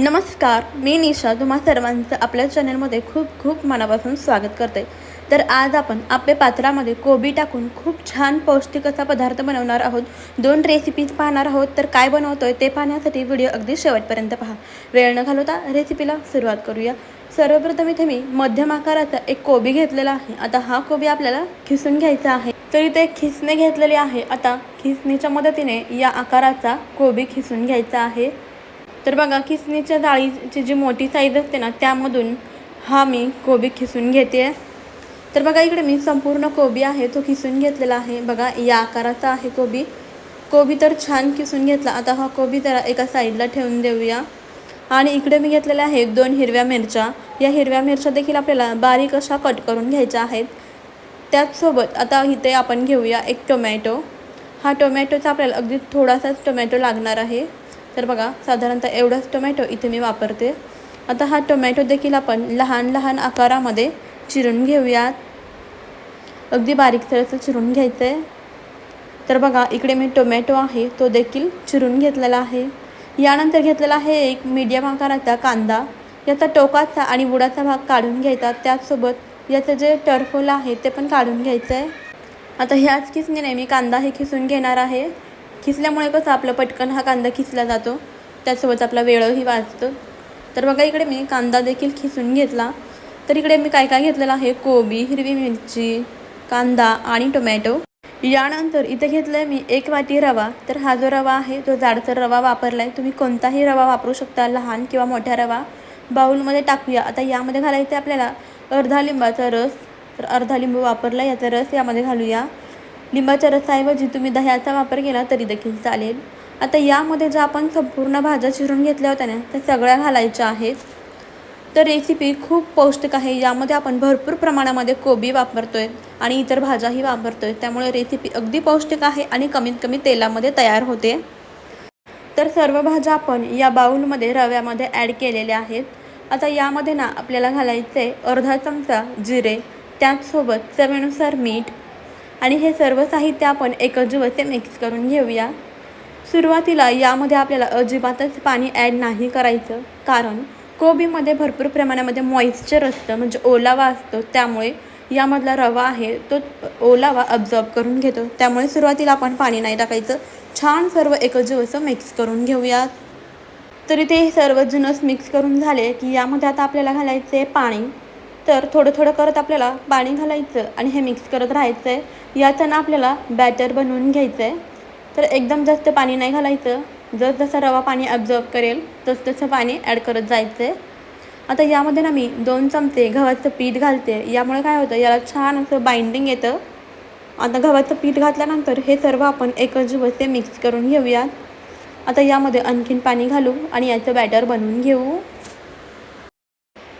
नमस्कार मी निशा. तुम्हा सर्वांचं आपल्या चॅनलमध्ये खूप खूप मनापासून स्वागत करते. तर आज आपण आपल्या पात्रामध्ये कोबी टाकून खूप छान पौष्टिक असा पदार्थ बनवणार आहोत. दोन रेसिपीज पाहणार आहोत. तर काय बनवतोय ते पाहण्यासाठी व्हिडिओ अगदी शेवटपर्यंत पहा. वेळ न घालवता रेसिपीला सुरुवात करूया. सर्वप्रथम इथे मी मध्यम आकाराचा एक कोबी घेतलेला आहे. आता हा कोबी आपल्याला खिसून घ्यायचा आहे. तर इथे खिसणे घेतलेली आहे. आता खिसणीच्या मदतीने या आकाराचा कोबी खिसून घ्यायचा आहे. तर बघा किसणीच्या डाळीची जी मोठी साईज असते ना त्यामधून हा मी कोबी खिसून घेते. तर बघा इकडे मी संपूर्ण कोबी आहे तो खिसून घेतलेला आहे. बघा या आकाराचा आहे कोबी. कोबी तर छान किसून घेतला. आता हा कोबी जरा एका साईडला ठेवून देऊया. आणि इकडे मी घेतलेल्या आहेत दोन हिरव्या मिरच्या. या हिरव्या मिरच्या देखील आपल्याला बारीक अशा कट करून घ्यायच्या आहेत. त्याचसोबत आता इथे आपण घेऊया एक टोमॅटो. हा टोमॅटोचा आपल्याला अगदी थोडासाच टोमॅटो लागणार आहे. तर बघा साधारणतः एवढाच टोमॅटो इथे मी वापरते. आता हा टोमॅटो देखील आपण लहान लहान आकारामध्ये चिरून घेऊयात. अगदी बारीक असं चिरून घ्यायचं आहे तर बघा इकडे मी टोमॅटो आहे तो देखील चिरून घेतलेला आहे. यानंतर घेतलेला आहे एक मीडियम आकाराचा कांदा. याचा टोकाचा आणि बुडाचा भाग काढून घ्यायचा. त्याचसोबत याचं जे टर्फोल आहे ते पण काढून घ्यायचं आहे आता ह्याच किसणीने मी कांदा हे खिसून घेणार आहे. खिसल्यामुळे कसं आपलं पटकन हा कांदा खिसला जातो त्यासोबत आपला वेळही वाचतो. तर बघा इकडे मी कांदा देखील खिसून घेतला. तर इकडे मी काय काय घेतलेलं आहे? कोबी हिरवी मिरची कांदा आणि टोमॅटो. यानंतर इथे घेतलं आहे मी एक वाटी रवा. तर हा जो रवा आहे तो जाडसर रवा वापरला आहे तुम्ही कोणताही रवा वापरू शकता लहान किंवा मोठा रवा. बाऊलमध्ये टाकूया. आता यामध्ये घालायचं आहे आपल्याला अर्धा लिंबाचा रस. तर अर्धा लिंबू वापरला याचा रस यामध्ये घालूया. लिंबाच्या रसाऐवजी तुम्ही दह्याचा वापर केला तरी देखील चालेल. आता यामध्ये ज्या आपण संपूर्ण भाज्या चिरून घेतल्या होत्या ना त्या सगळ्या घालायच्या आहेत. तर रेसिपी खूप पौष्टिक आहे. यामध्ये आपण भरपूर प्रमाणामध्ये कोबी वापरतो आहे आणि इतर भाज्याही वापरतो आहे त्यामुळे रेसिपी अगदी पौष्टिक आहे आणि कमीत कमी तेलामध्ये तयार होते. तर सर्व भाज्या आपण या बाऊलमध्ये रव्यामध्ये ॲड केलेल्या आहेत. आता यामध्ये ना आपल्याला घालायचे अर्धा चमचा जिरे. त्याचसोबत चवीनुसार मीठ आणि हे सर्व साहित्य आपण एकजीवसे मिक्स करून घेऊया. सुरुवातीला यामध्ये आपल्याला अजिबातच पाणी ॲड नाही करायचं. कारण कोबीमध्ये भरपूर प्रमाणामध्ये मॉइश्चर असतं म्हणजे ओलावा असतो. त्यामुळे यामधला रवा आहे तो ओलावा अब्झॉर्ब करून घेतो. त्यामुळे सुरुवातीला आपण पाणी नाही टाकायचं. छान सर्व एकजीव असं मिक्स करून घेऊयात. तरी ते सर्व जुनस मिक्स करून झाले की यामध्ये आता आपल्याला घालायचं आहे पाणी. तर थोडं थोडं करत आपल्याला पाणी घालायचं आणि हे मिक्स करत राहायचं आहे याच्यानं आपल्याला बॅटर बनवून घ्यायचं आहे तर एकदम जास्त पाणी नाही घालायचं. जस जसा रवा पाणी ॲब्झॉर्ब करेल तसतसं पाणी ॲड करत जायचं आहे आता यामध्ये ना मी दोन चमचे गव्हाचं पीठ घालते. यामुळे काय होतं याला छान असं बाइंडिंग येतं. आता गव्हाचं पीठ घातल्यानंतर हे सर्व आपण एकच दिवस ते मिक्स करून घेऊयात. आता यामध्ये आणखीन पाणी घालू आणि याचं बॅटर बनवून घेऊ.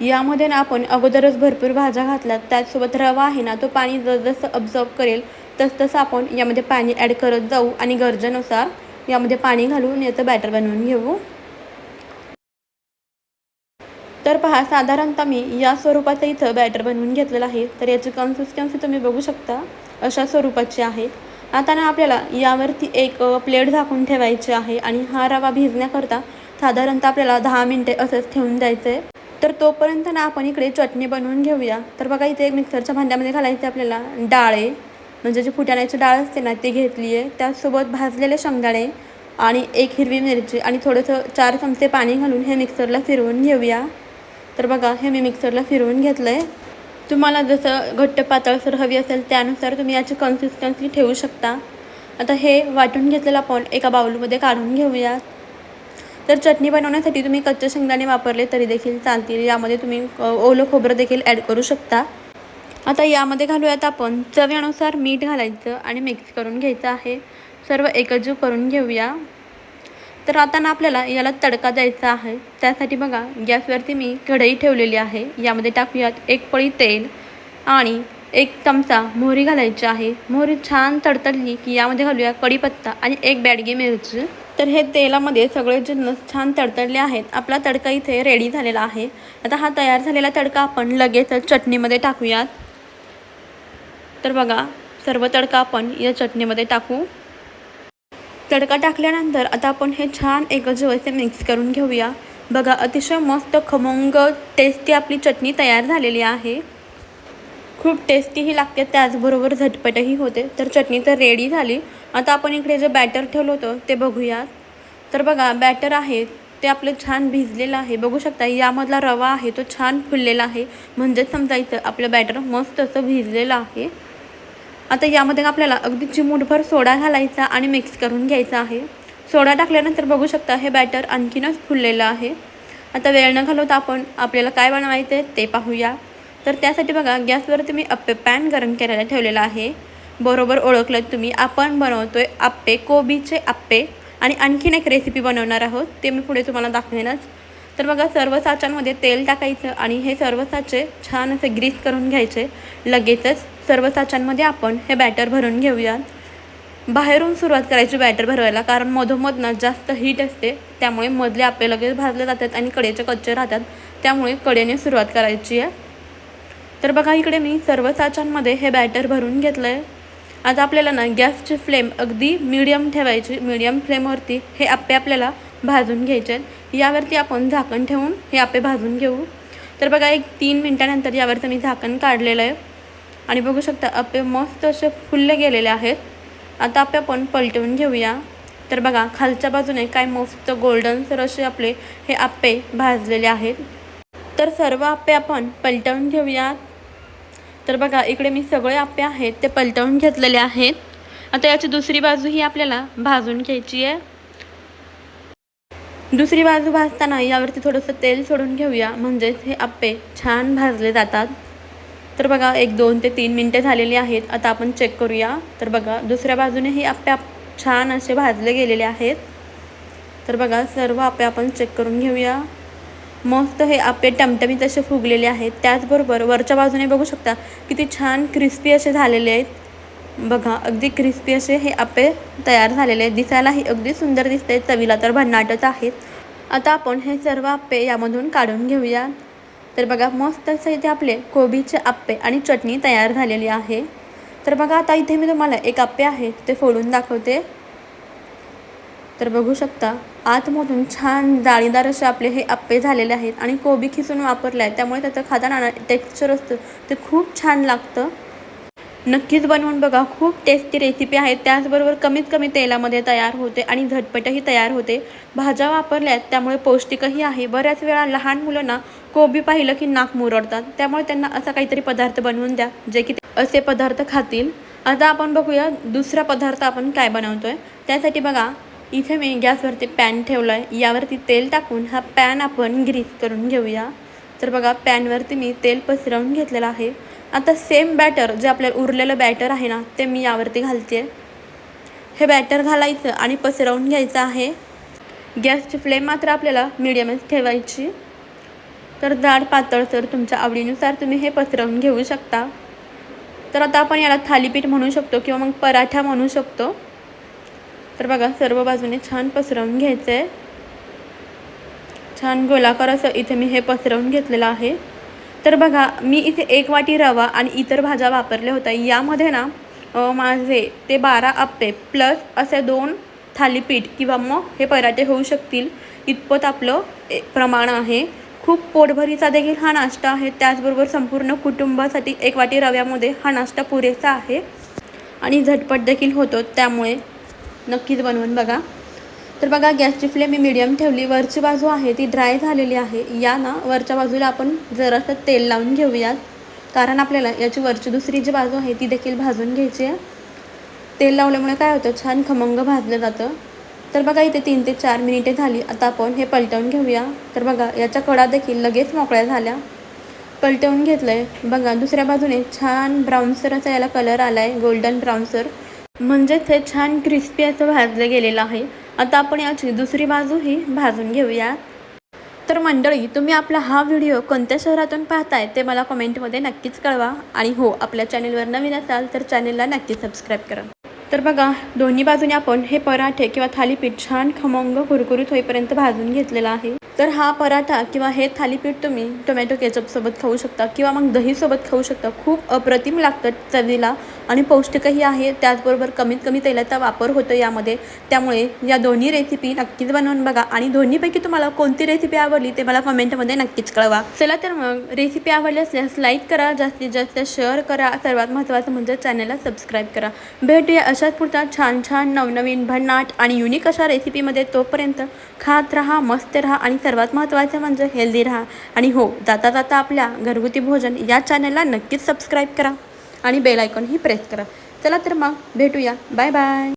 यामध्ये ना आपण अगोदरच भरपूर भाज्या घातल्यात. त्याचसोबत रवा आहे ना तो पाणी जसजसं अब्झॉर्ब करेल तसतसं आपण यामध्ये पाणी ॲड करत जाऊ आणि गरजेनुसार यामध्ये पाणी घालून याचं बॅटर बनवून घेऊ. तर पहा साधारणतः मी या स्वरूपाचं इथं बॅटर बनवून घेतलेलं आहे. तर याची कन्सिस्टन्सी तुम्ही बघू शकता अशा स्वरूपाची आहे. आता ना आपल्याला यावरती एक प्लेट झाकून ठेवायची आहे आणि हा रवा भिजण्याकरता साधारणतः आपल्याला दहा मिनटे असंच ठेवून द्यायचं आहे तर तोपर्यंत ना आपण इकडे चटणी बनवून घेऊया. तर बघा इथे एक मिक्सरच्या भांड्यामध्ये घालायचे आपल्याला डाळे. म्हणजे जे फुटाण्याची डाळ असते ना ती घेतली आहे. त्यासोबत भाजलेले शेंगदाणे आणि एक हिरवी मिरची आणि थोडंसं चार चमचे पाणी घालून हे मिक्सरला फिरवून घेऊया. तर बघा हे मी मिक्सरला फिरवून घेतलं आहे तुम्हाला जसं घट्ट पातळसर हवी असेल त्यानुसार तुम्ही याची कन्सिस्टन्सी ठेवू शकता. आता हे वाटून घेतलेलं आपण एका बाऊलमध्ये काढून घेऊया तर चटणी बनवण्यासाठी तुम्ही कच्चे शेंगदाणे वापरले तरी देखील चालतील. यामध्ये तुम्ही ओलं खोबरं देखील ॲड करू शकता. आता यामध्ये घालूयात आपण चवीनुसार मीठ घालायचं आणि मिक्स करून घ्यायचं आहे. सर्व एकजीव करून घेऊया. तर आता ना आपल्याला याला तडका द्यायचा आहे. त्यासाठी बघा गॅसवरती मी कढई ठेवलेली आहे. यामध्ये टाकूयात एक पळी तेल आणि एक चमचा मोहरी घालायची आहे. मोहरी छान तडतडली की यामध्ये घालूया कढीपत्ता आणि एक बॅडगी मिरची. तर हे तेलामध्ये सगळे जिन्नस छान तडतडले आहेत आपला तडका इथे रेडी झालेला आहे. आता हा तयार झालेला तडका आपण लगेच चटणीमध्ये टाकूयात. तर बघा सर्व तडका आपण या चटणीमध्ये टाकू. तडका टाकल्यानंतर आता आपण हे छान एकच असे मिक्स करून घेऊया. बघा अतिशय मस्त खमंग टेस्टी आपली चटणी तयार झालेली आहे. खूप टेस्टीही लागते त्याचबरोबर झटपटही होते. तर चटणी तर रेडी झाली. आता आपण इकडे जे बॅटर ठेवलं होतं ते बघूयात. तर बघा बॅटर आहे ते आपलं छान भिजलेलं आहे. बघू शकता यामधला रवा आहे तो छान फुललेला आहे. म्हणजेच समजायचं आपलं बॅटर मस्त असं भिजलेलं आहे. आता यामध्ये आपल्याला अगदी चिमूटभर सोडा घालायचा आणि मिक्स करून घ्यायचा आहे. सोडा टाकल्यानंतर बघू शकता हे बॅटर आणखीनच फुललेलं आहे. आता वेळ न घालवता आपण आपल्याला काय बनवायचं आहे ते पाहूया. तर त्यासाठी बघा गॅसवरती मी अप्पे पॅन गरम करायला ठेवलेला आहे. बरोबर ओळखलं तुम्ही. आपण बनवतो आहे आप्पे कोबीचे आप्पे आणि आणखीन एक रेसिपी बनवणार आहोत. ते मी पुढे तुम्हाला दाखवेनच. तर बघा सर्व साचांमध्ये तेल टाकायचं आणि हे सर्व साचे छान असे ग्रीस करून घ्यायचे. लगेचच सर्व साचांमध्ये आपण हे बॅटर भरून घेऊयात बाहेरून सुरुवात करायची बॅटर भरवायला कारण मधोमध ना जास्त हीट असते. त्यामुळे मधले आपले लगेच भाजले जातात आणि कडेचे कच्चे राहतात. त्यामुळे कडेने सुरुवात करायची आहे. तर बघा इकडे मी सर्व साच्यांमध्ये हे बॅटर भरून घेतलं आहे आता आपल्याला ना गॅसची फ्लेम अगदी मीडियम ठेवायची मीडियम फ्लेमवरती हे आप्पे आपल्याला भाजून घ्यायचे आहेत यावरती आपण झाकण ठेवून हे आप्पे भाजून घेऊ. तर बघा एक तीन मिनटानंतर यावरचं मी झाकण काढलेलं आहे आणि बघू शकता आप्पे मस्त असे फुलले गेलेले आहेत. आता आप्पे आपण पलटवून घेऊया. तर बघा खालच्या बाजूने काय मस्त गोल्डन सर असे आपले हे आप्पे भाजलेले आहेत. तर सर्व आप्पे आपण पलटवून घेऊयात. तर बघा इकडे मी सगळे आप्पे आहेत ते पलटवून घेतलेले आहेत. आता याची दुसरी बाजू ही आपल्याला भाजून घ्यायची आहे. दुसरी बाजू भाजताना यावरती थोडंसं तेल सोडून घेऊया. म्हणजेच हे आप्पे छान भाजले जातात. तर बघा एक दोन ते तीन मिनटे झालेली आहेत. आता आपण चेक करूया. तर बघा दुसऱ्या बाजूने हे आप्पे छान असे भाजले गेलेले आहेत. तर बघा सर्व आप्पे आपण चेक करून घेऊया. मस्त हे आप्पे टमटमीत असे फुगलेले आहेत. त्याचबरोबर वरच्या बाजूने बघू शकता किती छान क्रिस्पी असे झालेले आहेत. बघा अगदी क्रिस्पी असे हे आपे तयार झालेले आहेत. दिसायलाही अगदी सुंदर दिसते चवीला तर भन्नाटच आहेत आता आपण हे सर्व आप्पे यामधून काढून घेऊया. तर बघा मस्त असं इथे आपले कोबीचे आप्पे आणि चटणी तयार झालेली आहे. तर बघा आता इथे मी तुम्हाला एक आप्पे आहे ते फोडून दाखवते. तर बघू शकता आतमधून छान जाळीदार असे आपले हे आप्पे झालेले आहेत आणि कोबी खिसून वापरले आहे त्यामुळे त्याचं खाताना टेक्स्चर असतं. ते खूप छान लागतं. नक्कीच बनवून बघा. खूप टेस्टी रेसिपी आहे त्याचबरोबर कमीत कमी तेलामध्ये तयार होते आणि झटपटही तयार होते. भाज्या वापरल्या आहेत त्यामुळे पौष्टिकही आहे. बऱ्याच वेळा लहान मुलांना कोबी पाहिलं की नाक मुरडतात. त्यामुळे त्यांना असा काहीतरी पदार्थ बनवून द्या जे की असे पदार्थ खातील. आता आपण बघूया दुसरा पदार्थ आपण काय बनवतो आहे त्यासाठी बघा इथे मी गॅसवरती पॅन ठेवला आहे यावरती तेल टाकून हा पॅन आपण ग्रीस करून घेऊया. तर बघा पॅनवरती मी तेल पसरवून घेतलेलं आहे. आता सेम बॅटर जे आपल्याला उरलेलं बॅटर आहे ना ते मी यावरती घालते हे बॅटर घालायचं आणि पसरवून घ्यायचं आहे. गॅसची फ्लेम मात्र आपल्याला मिडियमच ठेवायची. तर जाड पातळ तर तुमच्या आवडीनुसार तुम्ही हे पसरवून घेऊ शकता. तर आता आपण याला थालीपीठ म्हणू शकतो किंवा मग पराठा म्हणू शकतो. तर बघा सर्व बाजूने छान पसरवून घ्यायचं आहे छान गोलाकार असं इथे मी हे पसरवून घेतलेलं आहे. तर बघा मी इथे एक वाटी रवा आणि इतर भाज्या वापरल्या होत्या. यामध्ये ना माझे ते बारा आप्पे प्लस असे दोन थालीपीठ किंवा मग हे पराठे होऊ शकतील. इतपत आपलं ए- प्रमाण आहे. खूप पोटभरीचा देखील हा नाश्ता आहे. त्याचबरोबर संपूर्ण कुटुंबासाठी एक वाटी रव्यामध्ये हा नाश्ता पुरेसा आहे. आणि झटपट देखील होतो त्यामुळे. नक्कीच बनवून बघा. तर बघा गॅसची फ्लेम मी मिडियम ठेवली. वरची बाजू आहे ती ड्राय झालेली आहे. या ना वरच्या बाजूला आपण जरासं तेल लावून घेऊयात. कारण आपल्याला याची वरची दुसरी जी बाजू आहे ती देखील भाजून घ्यायची आहे. तेल लावल्यामुळे काय होतं? छान खमंग भाजलं जातं. तर बघा इथे तीन ते चार मिनिटे झाली. आता आपण हे पलटवून घेऊया. तर बघा याच्या कडा देखील लगेच मोकळ्या झाल्या. पलटवून घेतलं आहे बघा दुसऱ्या बाजूने छान ब्राऊनसर असा याला कलर आला आहे गोल्डन ब्राऊनसर म्हणजेच हे छान क्रिस्पी असं भाजलं गेलेलं आहे. आता आपण याची दुसरी बाजूही भाजून घेऊया. तर मंडळी तुम्ही आपला हा व्हिडिओ कोणत्या शहरातून पाहताय ते मला कमेंटमध्ये नक्कीच कळवा. आणि हो आपल्या चॅनेलवर नवीन असाल तर चॅनेलला नक्की सबस्क्राईब करा. तर बघा दोन्ही बाजूने आपण हे पराठे किंवा थालीपीठ छान खमंग कुरकुरीत होईपर्यंत भाजून घेतलेला आहे. तर हा पराठा किंवा हे थालीपीठ तुम्ही टोमॅटो केचपसोबत खाऊ शकता किंवा मग दहीसोबत खाऊ शकता. खूप अप्रतिम लागतं चवीला आणि पौष्टिकही आहे. त्याचबरोबर कमीत कमी तेलाचा वापर होतो यामध्ये. त्यामुळे या दोन्ही रेसिपी नक्कीच बनवून बघा आणि दोन्हीपैकी तुम्हाला कोणती रेसिपी आवडली ते मला कमेंटमध्ये नक्कीच कळवा. चला तर मग रेसिपी आवडली असल्यास लाईक करा जास्तीत जास्त शेअर करा. सर्वात महत्त्वाचं म्हणजे चॅनलला सबस्क्राईब करा. भेटूया अशा पुरता छान छान नवनवीन भन्नाट आणि युनिक अशा रेसिपीमध्ये तोपर्यंत खात राहा मस्त राहा आणि सर्वात महत्त्वाचं म्हणजे हेल्दी राहा. आणि हो जाता जाता आपल्या घरगुती भोजन या चॅनलला नक्कीच सबस्क्राईब करा आणि बेल आयकॉनही प्रेस करा. चला तर मग भेटूया. Bye bye